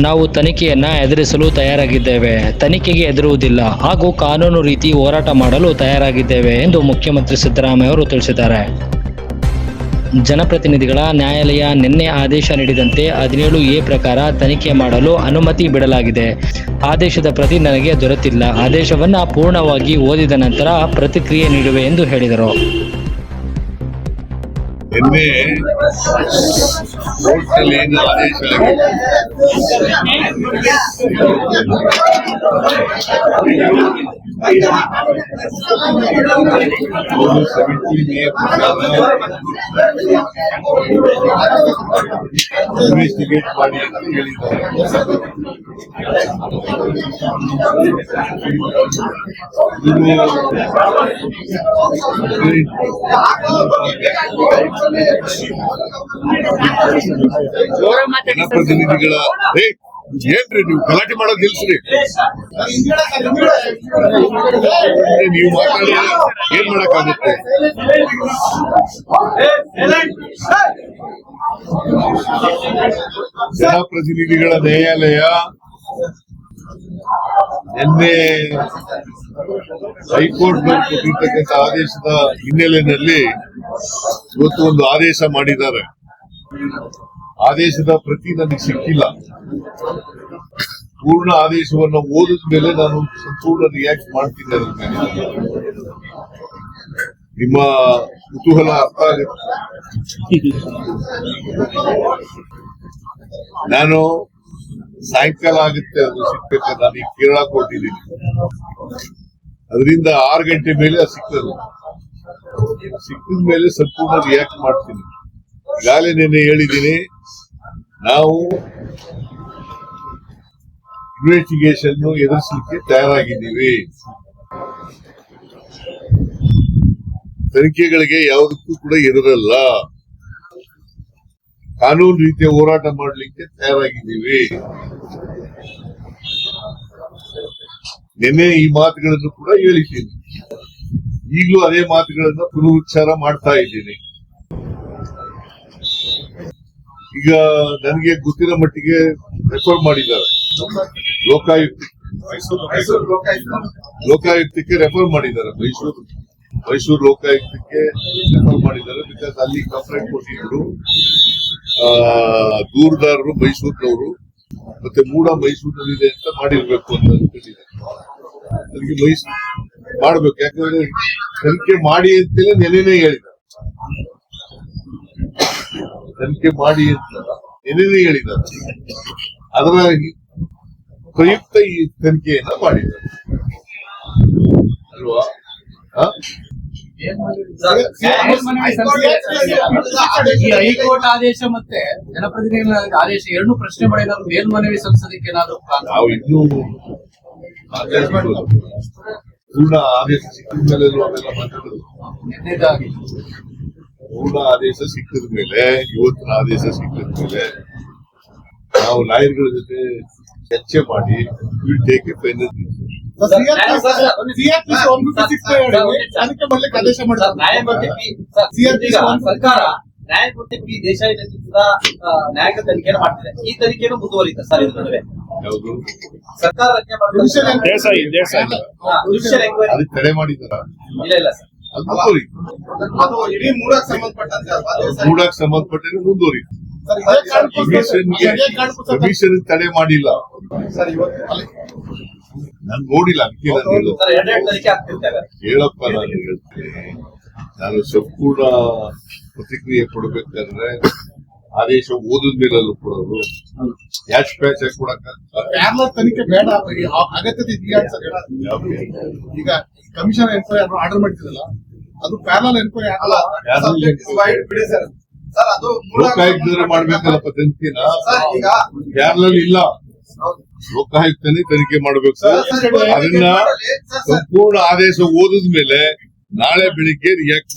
ನಾವು ತನಿಖೆಯನ್ನ ಎದುರಿಸಲು ತಯಾರಾಗಿದ್ದೇವೆ. ತನಿಖೆಗೆ ಎದುರುವುದಿಲ್ಲ. ಹಾಗೂ ಕಾನೂನು ರೀತಿ ಹೋರಾಟ ಮಾಡಲು ತಯಾರಾಗಿದ್ದೇವೆ ಎಂದು ಮುಖ್ಯಮಂತ್ರಿ ಸಿದ್ದರಾಮಯ್ಯ ಅವರು ತಿಳಿಸಿದ್ದಾರೆ. ಜನಪ್ರತಿನಿಧಿಗಳ ನ್ಯಾಯಾಲಯ ನಿನ್ನೆ ಆದೇಶ ನೀಡಿದಂತೆ ಹದಿನೇಳು ಎ ಪ್ರಕಾರ ತನಿಖೆ ಮಾಡಲು ಅನುಮತಿ ಬಿಡಲಾಗಿದೆ. ಆದೇಶದ ಪ್ರತಿ ನನಗೆ ದೊರೆತಿಲ್ಲ. ಆದೇಶವನ್ನು ಪೂರ್ಣವಾಗಿ ಓದಿದ ನಂತರ ಪ್ರತಿಕ್ರಿಯೆ ನೀಡುವೆ ಎಂದು ಹೇಳಿದರು. ನಿನ್ನೆ ಕೋರ್ಟ್ನಲ್ಲಿ ಏನು ಆದೇಶ ಆಗಿದೆ ಅವರು 17 ಎ ಇನ್ವೆಸ್ಟಿಗೇಟ್ ಮಾಡಿ ಅಂತ ಹೇಳಿದ್ದಾರೆ ಜನಪ್ರತಿನಿಧಿಗಳ ಏನ್ರಿ ನೀವು ಗಲಾಟೆ ಮಾಡೋದು ನಿಲ್ಸ್ರಿ. ನೀವು ಮಾತಾಡಿ ಏನ್ ಮಾಡಕ್ಕಾಗುತ್ತೆ? ಜನಪ್ರತಿನಿಧಿಗಳ ನ್ಯಾಯಾಲಯ ನಿನ್ನೆ ಹೈಕೋರ್ಟ್ ಕೊಟ್ಟಿರ್ತಕ್ಕಂಥ ಆದೇಶದ ಹಿನ್ನೆಲೆಯಲ್ಲಿ ಇವತ್ತು ಒಂದು ಆದೇಶ ಮಾಡಿದ್ದಾರೆ. ಆದೇಶದ ಪ್ರತಿ ನನಗೆ ಸಿಕ್ಕಿಲ್ಲ. ಪೂರ್ಣ ಆದೇಶವನ್ನು ಓದಿದ ಮೇಲೆ ನಾನು ಸಂಪೂರ್ಣ ರಿಯಾಕ್ಟ್ ಮಾಡ್ತೀನಿ ನಿಮ್ಮ ಕುತೂಹಲ ಅರ್ಥ ಆಗುತ್ತೆ. ನಾನು ಸಾಯಂಕಾಲ ಆಗುತ್ತೆ ಅದು ಸಿಗ್ಬೇಕು ನಾನು ಈಗ ಕೊಟ್ಟಿದ್ದೀನಿ. ಅದರಿಂದ ಆರು ಗಂಟೆ ಮೇಲೆ ಅದು ಸಿಗ್ತದೆ. ಸಿಕ್ಕಿದ ಮೇಲೆ ಸಂಪೂರ್ಣ ರಿಯಾಕ್ಟ್ ಮಾಡ್ತೀನಿ. ಈಗಾಗಲೇ ನಿನ್ನೆ ಹೇಳಿದ್ದೀನಿ, ನಾವು ಇನ್ವೆಸ್ಟಿಗೇಷನ್ ಎದುರಿಸಲಿಕ್ಕೆ ತಯಾರಾಗಿದ್ದೀವಿ. ತನಿಖೆಗಳಿಗೆ ಯಾವುದಕ್ಕೂ ಕೂಡ ಎದುರಲ್ಲ. ಕಾನೂನು ರೀತಿಯ ಹೋರಾಟ ಮಾಡಲಿಕ್ಕೆ ತಯಾರಾಗಿದ್ದೀವಿ. ನಿನ್ನೆ ಈ ಮಾತುಗಳನ್ನು ಕೂಡ ಹೇಳಿದ್ದೀನಿ. ಈಗಲೂ ಅದೇ ಮಾತುಗಳನ್ನ ಪುನರುಚ್ಚಾರ ಮಾಡ್ತಾ ಇದ್ದೀನಿ. ಈಗ ನನಗೆ ಗೊತ್ತಿರೋ ಮಟ್ಟಿಗೆ ರೆಫರ್ ಮಾಡಿದ್ದಾರೆ. ಲೋಕಾಯುಕ್ತ ಲೋಕಾಯುಕ್ತಕ್ಕೆ ರೆಫರ್ ಮಾಡಿದ್ದಾರೆ ಮೈಸೂರು. ಮೈಸೂರು ಲೋಕಾಯುಕ್ತಕ್ಕೆ ರೆಫರ್ ಮಾಡಿದ್ದಾರೆ ಬಿಕಾಸ್ ಅಲ್ಲಿ ಕಂಪ್ಲೇಂಟ್ ಕೊಟ್ಟಿದ್ರು. ದೂರದಾರರು ಮೈಸೂರಿನವರು. ಮತ್ತೆ ಮೂಡ ಮೈಸೂರಿನಲ್ಲಿದೆ ಅಂತ ಮಾಡಿರ್ಬೇಕು ಅಂತ ಅನ್ಕೊಂಡಿದೆ ಅದಕ್ಕೆ ಮೈಸೂರು ಮಾಡ್ಬೇಕು. ಯಾಕಂದ್ರೆ ತನಿಖೆ ಮಾಡಿ ಅಂತೇಳಿ ನೆನೆನೇ ಹೇಳಿದ ತನಿಖೆ ಮಾಡಿ ಅಂತ ನೆನೆನೇ ಹೇಳಿದ ಅದರ ಪ್ರಯುಕ್ತ ಈ ತನಿಖೆಯನ್ನ ಮಾಡಿದ್ದಾರೆ. ಅಲ್ವಾ? ಈ ಹೈಕೋರ್ಟ್ ಆದೇಶ ಮತ್ತೆ ಜನಪ್ರತಿನಿಧಿಗಳ ಆದೇಶ ಎರಡು ಪ್ರಶ್ನೆ ಮಾಡಿ ಏನಾದ್ರು ಮೇಲ್ಮನವಿ ಸಲ್ಲಿಸೋದಕ್ಕೆ ಏನಾದ್ರು ನಾವು ಇನ್ನೂ. ಪೂರ್ಣ ಆದೇಶ ಸಿಕ್ಕಿದ ಮೇಲೆ ಅವೆಲ್ಲ ಮಾತಾಡೋದು ಪೂರ್ಣ ಆದೇಶ ಸಿಕ್ಕಿದ ಮೇಲೆ ಇವತ್ತಿನ ಆದೇಶ ಸಿಕ್ಕಿದ ಮೇಲೆ ನಾವು ಲಾಯರ್ಗಳ ಜೊತೆ ಚರ್ಚೆ ಮಾಡಿ ವಿಲ್ ಟೇಕ್ ಎ ಫೈನಲ್ ಸರ್ಕಾರ ನ್ಯಾಯಮೂರ್ತಿ ಪಿ ದೇಶಾಯಿ ನೇತೃತ್ವದ ಆ, ನ್ಯಾಯಾಂಗ ತನಿಖೆಯನ್ನು ಮಾಡ್ತಿದೆ. ಈ ತನಿಖೆಯನ್ನು ಮುಂದುವರಿಯುತ್ತೆ ಸರ್ ಇದ್ರ ನಡುವೆ. ಸರ್ಕಾರ ರಚನೆ ಮಾಡಿದ್ರೆ ಮಾಡಿದ ತಡೆ ಮಾಡಿದಾರ ಇಲ್ಲ ಇಲ್ಲ ಸರ್ ಅದು ಅದು ಇಡೀ ಮೂರಕ್ಕೆ ಸಂಬಂಧಪಟ್ಟಂತೆ ಮುಂದುವರಿ. ಸರ್, ಇದೇ ಕಾರಣಕ್ಕೋಸ್ಕರ- ಕಮಿಷನ್ಗೆ ಇದೇ ಕಾರಣಕ್ಕೋಸ್ಕರ ಕಮಿಷನ್ ತಡೆ ಮಾಡಿಲ್ಲ. ಸರ್ ಇವತ್ತು ಅಲ್ಲಿ ನಾನು ನೋಡಿಲ್ಲ ಅದಕ್ಕೆ ನಾನು ಹೇಳೋದು ಸರ್ ಎರಡೆರಡು ತನಿಖೆ ಆಗ್ತಿರ್ತಾರೆ ಹೇಳಪ್ಪ ನಾನು ಹೇಳ್ತೀನಿ. ನಾನು ಸಂಪೂರ್ಣ ಪ್ರತಿಕ್ರಿಯೆ ಕೊಡ್ಬೇಕಾದ್ರೆ ಆದೇಶ ಓದಿದ ಮೇಲಲ್ಲೂ ಕೊಡೋದು ಯಾಚ್ ಪ್ಯಾಚ್ ಆಗಿ ಕೊಡಕ್ಕ? ಪ್ಯಾರಲಲ್ ತನಿಖೆ ಬೇಡ ಆ- ಅಗತ್ಯತೆ ಇದೆಯಾ ಅಂತ ಸರ್ ಹೇಳೋದು. ಈಗ ಕಮಿಷನ್ ಎನ್ಕ್ವೈರಿ ಆರ್ಡರ್ ಮಾಡ್ತಿರಲ್ಲ ಅದು ಪ್ಯಾರಲಲ್ ಎನ್ಕ್ವೈರಿ ಆಗಲ್ಲ. ಬಿಡಿ ಸರ್. ಸರ್ ಅದು ಲೋಕಾಯುಕ್ತರು ಮಾಡ್ಬೇಕಲ್ಲಪ್ಪ ತನಿಖೆನ? ಸರ್ ಈಗ ಇಲ್ಲ. ಲೋಕಾಯುಕ್ತನೇ ತನಿಖೆ ಮಾಡಬೇಕು ಅದನ್ನ. ಸಂಪೂರ್ಣ ಆದೇಶ ಓದಿದ ಮೇಲೆ ನಾಳೆ ಬೆಳಿಗ್ಗೆ ರಿಯಾಕ್ಟ್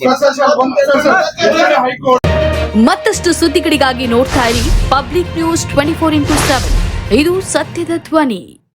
ಮತ್ತಷ್ಟು ಸುದ್ದಿಗಳಿಗಾಗಿ ನೋಡ್ತಾ ಇರಿ public news twenty four into seven ಇದು ಸತ್ಯದ ಧ್ವನಿ.